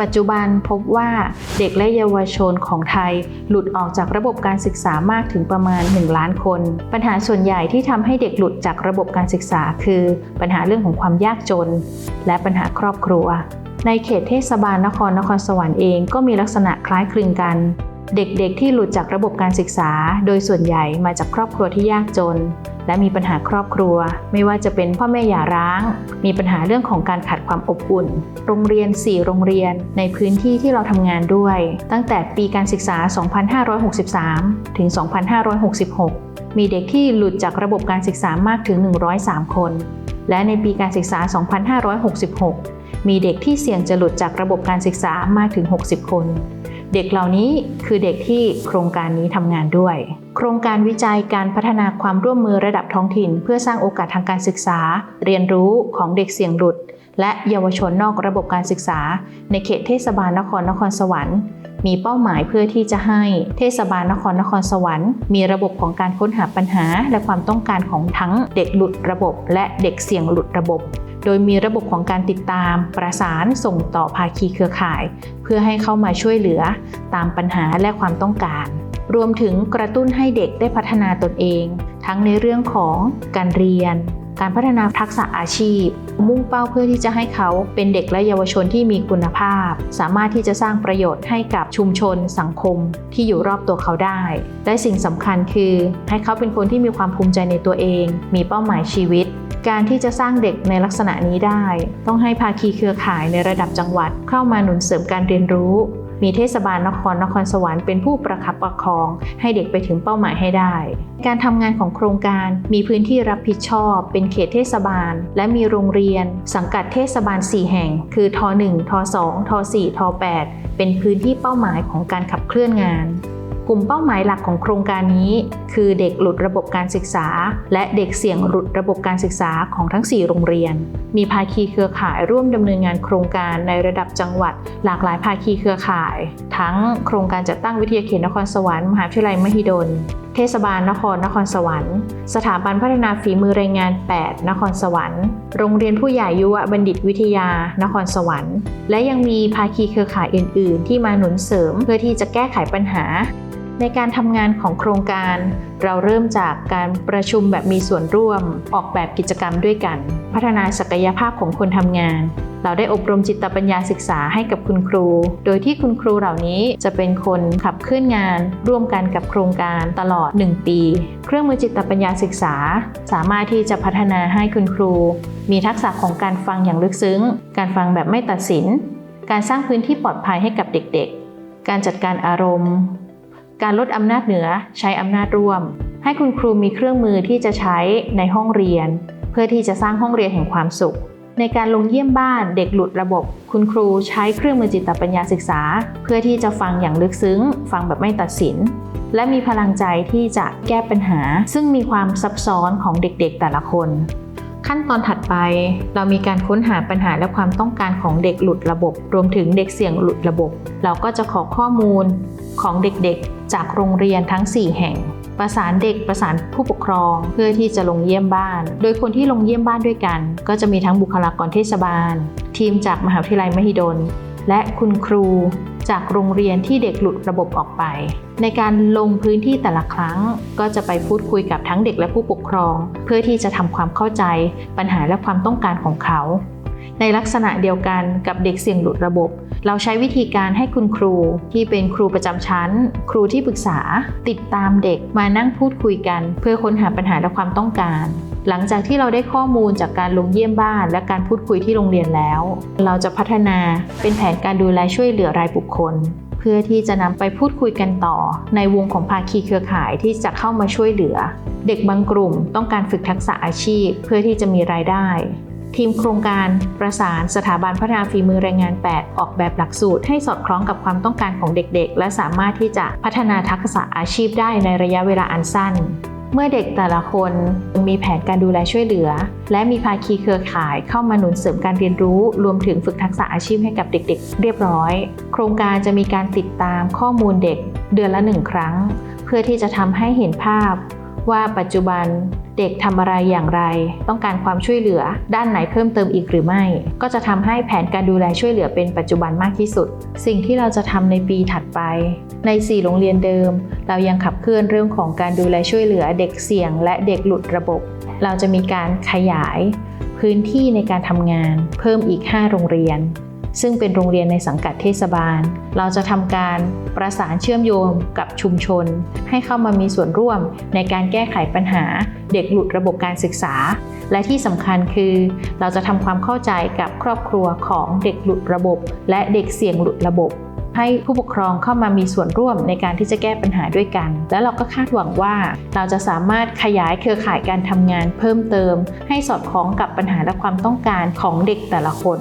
ปัจจุบันพบว่าเด็กและเยาวชนของไทย หลุดออกจากระบบการศึกษามากถึงประมาณ 1 ล้านคน ปัญหาส่วนใหญ่ที่ทำให้เด็กหลุดจากระบบการศึกษา คือปัญหาเรื่องของความยากจน และปัญหาครอบครัว ในเขตเทศบาลนครนครสวรรค์เองก็มีลักษณะคล้ายคลึงกัน เด็กๆ ที่หลุดจากระบบการศึกษา โดยส่วนใหญ่มาจากครอบครัวที่ยากจน และมีปัญหาครอบครัว ไม่ว่าจะเป็นพ่อแม่หย่าร้าง มีปัญหาเรื่องของการขาดความอบอุ่น โรงเรียน 4 โรงเรียนในพื้นที่ที่เราทำงานด้วย ตั้งแต่ปีการศึกษา 2563 ถึง 2566 มีเด็กที่หลุดจากระบบการศึกษามากถึง 103 คน และในปีการศึกษา 2566 มีเด็กที่เสี่ยงจะหลุดจากระบบการศึกษามากถึง 60 คน เด็กเหล่านี้คือเด็กที่โครงการนี้ทำงานด้วย โครงการวิจัยการพัฒนาความร่วมมือระดับท้องถิ่น เพื่อสร้างโอกาสทางการศึกษา เรียนรู้ของเด็กเสี่ยงหลุด และเยาวชนนอกระบบการศึกษา ในเขตเทศบาลนครนครสวรรค์มีเป้าหมายเพื่อที่จะให้เทศบาลนครนครสวรรค์ มีระบบของการค้นหาปัญหา และความต้องการของทั้งเด็กหลุดระบบ และเด็กเสี่ยงหลุดระบบ โดยมีระบบของการติดตาม ประสานส่งต่อภาคีเครือข่าย เพื่อให้เข้ามาช่วยเหลือ ตามปัญหาและความต้องการ รวมถึงกระตุ้นให้เด็กได้พัฒนาตนเอง ทั้งในเรื่องของการเรียน การพัฒนาทักษะอาชีพ มุ่งเป้าเพื่อที่จะให้เขาเป็นเด็กและเยาวชนที่มีคุณภาพ สามารถที่จะสร้างประโยชน์ให้กับชุมชน สังคม ที่อยู่รอบตัวเขาได้ และสิ่งสำคัญคือ ให้เขาเป็นคนที่มีความภูมิใจในตัวเอง มีเป้าหมายชีวิต การที่จะสร้างเด็กในลักษณะนี้ได้ ต้องให้ภาคีเครือข่ายในระดับจังหวัดเข้ามาหนุนเสริมการเรียนรู้ มีเทศบาลนครนครสวรรค์เป็นผู้ประคับประคอง ให้เด็กไปถึงเป้าหมายให้ได้ การทำงานของโครงการมีพื้นที่รับผิดชอบ เป็นเขตเทศบาล และมีโรงเรียน สังกัดเทศบาล 4 แห่ง คือท 1 ท 2 ท 4 ท 8 เป็นพื้นที่เป้าหมายของการขับเคลื่อนงาน กลุ่มเป้าหมายหลักของโครงการนี้ คือเด็กหลุดระบบการศึกษา และเด็กเสี่ยงหลุดระบบการศึกษาของทั้ง 4 โรงเรียน มีภาคีเครือข่ายร่วมดำเนินงานโครงการในระดับจังหวัด หลากหลายภาคีเครือข่าย ทั้งโครงการจัดตั้งวิทยาเขตนครสวรรค์มหาวิทยาลัยมหิดลเทศบาลนครนครสวรรค์ สถาบันพัฒนาฝีมือแรงงาน 8 นครสวรรค์ โรงเรียนผู้ใหญ่ยุวบัณฑิตวิทยา นครสวรรค์ และยังมีภาคีเครือข่ายอื่น ๆ ที่มาหนุนเสริมเพื่อที่จะแก้ไขปัญหา ในการทำงานของโครงการ เราเริ่มจากการประชุมแบบมีส่วนร่วม ออกแบบกิจกรรมด้วยกัน พัฒนาศักยภาพของคนทำงาน เราได้อบรมจิตปัญญาศึกษาให้กับคุณครู โดยที่คุณครูเหล่านี้จะเป็นคนขับเคลื่อนงาน ร่วมกันกับโครงการตลอด 1 ปี เครื่องมือจิตปัญญาศึกษา สามารถที่จะพัฒนาให้คุณครู มีทักษะของการฟังอย่างลึกซึ้ง การฟังแบบไม่ตัดสิน การสร้างพื้นที่ปลอดภัยให้กับเด็ก ๆ การจัดการอารมณ์ การลดอำนาจเหนือใช้อำนาจร่วม ให้คุณครูมีเครื่องมือที่จะใช้ในห้องเรียน เพื่อที่จะสร้างห้องเรียนแห่งความสุข ในการลงเยี่ยมบ้านเด็กหลุดระบบ คุณครูใช้เครื่องมือจิตปัญญาศึกษา เพื่อที่จะฟังอย่างลึกซึ้ง ฟังแบบไม่ตัดสิน และมีพลังใจที่จะแก้ปัญหา ซึ่งมีความซับซ้อนของเด็กๆแต่ละคน ขั้นตอนถัดไป เรามีการค้นหาปัญหาและความต้องการของเด็กหลุดระบบ รวมถึงเด็กเสี่ยงหลุดระบบ เราก็จะขอข้อมูลของเด็กๆ จากโรงเรียนทั้ง 4 แห่ง ประสานเด็กประสานผู้ปกครองเพื่อที่จะลงเยี่ยมบ้าน โดยคนที่ลงเยี่ยมบ้านด้วยกัน ก็จะมีทั้งบุคลากรเทศบาล ทีมจากมหาวิทยาลัยมหิดล และคุณครู จากโรงเรียนที่เด็กหลุดระบบออกไป ในการลงพื้นที่แต่ละครั้ง ก็จะไปพูดคุยกับทั้งเด็กและผู้ปกครอง เพื่อที่จะทำความเข้าใจปัญหาและความต้องการของเขา ในลักษณะเดียวกันกับเด็กเสี่ยงหลุดระบบ เราใช้วิธีการให้คุณครูที่เป็นครูประจำชั้น ครูที่ปรึกษา ติดตามเด็กมานั่งพูดคุยกัน เพื่อค้นหาปัญหาและความต้องการหลังจากที่เราได้ข้อมูลจากการลงเยี่ยมบ้านและการพูดคุยที่โรงเรียนแล้ว เราจะพัฒนาเป็นแผนการดูแลช่วยเหลือรายบุคคล เพื่อที่จะนำไปพูดคุยกันต่อ ในวงของภาคีเครือข่ายที่จะเข้ามาช่วยเหลือ เด็กบางกลุ่มต้องการฝึกทักษะอาชีพ เพื่อที่จะมีรายได้ ทีมโครงการประสานสถาบันพัฒนาฝีมือแรงงาน 8 ออกแบบหลักสูตร ให้สอดคล้องกับความต้องการของเด็กๆ และสามารถที่จะพัฒนาทักษะอาชีพได้ในระยะเวลาอันสั้น เมื่อเด็กแต่ละคนมีแผนการดูแลช่วยเหลือ และมีภาคีเครือข่ายเข้ามาหนุนเสริมการเรียนรู้ รวมถึงฝึกทักษะอาชีพให้กับเด็กๆ เรียบร้อย โครงการจะมีการติดตามข้อมูลเด็กเดือนละหนึ่งครั้ง เพื่อที่จะทำให้เห็นภาพว่าปัจจุบัน เด็กทำอะไรอย่างไร ต้องการความช่วยเหลือ ด้านไหนเพิ่มเติมอีกหรือไม่ ก็จะทำให้แผนการดูแลช่วยเหลือเป็นปัจจุบันมากที่สุด สิ่งที่เราจะทำในปีถัดไป ใน 4 โรงเรียนเดิม เรายังขับเคลื่อนเรื่องของการดูแลช่วยเหลือเด็กเสี่ยง และเด็กหลุดระบบ เราจะมีการขยาย พื้นที่ในการทำงาน เพิ่มอีก 5 โรงเรียน ซึ่งเป็นโรงเรียนในสังกัดเทศบาล เราจะทำการประสานเชื่อมโยงกับชุมชน ให้เข้ามามีส่วนร่วมในการแก้ไขปัญหา เด็กหลุดระบบการศึกษา และที่สำคัญคือ เราจะทำความเข้าใจกับครอบครัวของเด็กหลุดระบบ และเด็กเสี่ยงหลุดระบบให้ผู้ปกครองเข้ามามีส่วนร่วมในการที่จะแก้ปัญหาด้วยกัน และเราก็คาดหวังว่า เราจะสามารถขยายเครือข่ายการทำงานเพิ่มเติม ให้สอดคล้องกับปัญหาและความต้องการของเด็กแต่ละคน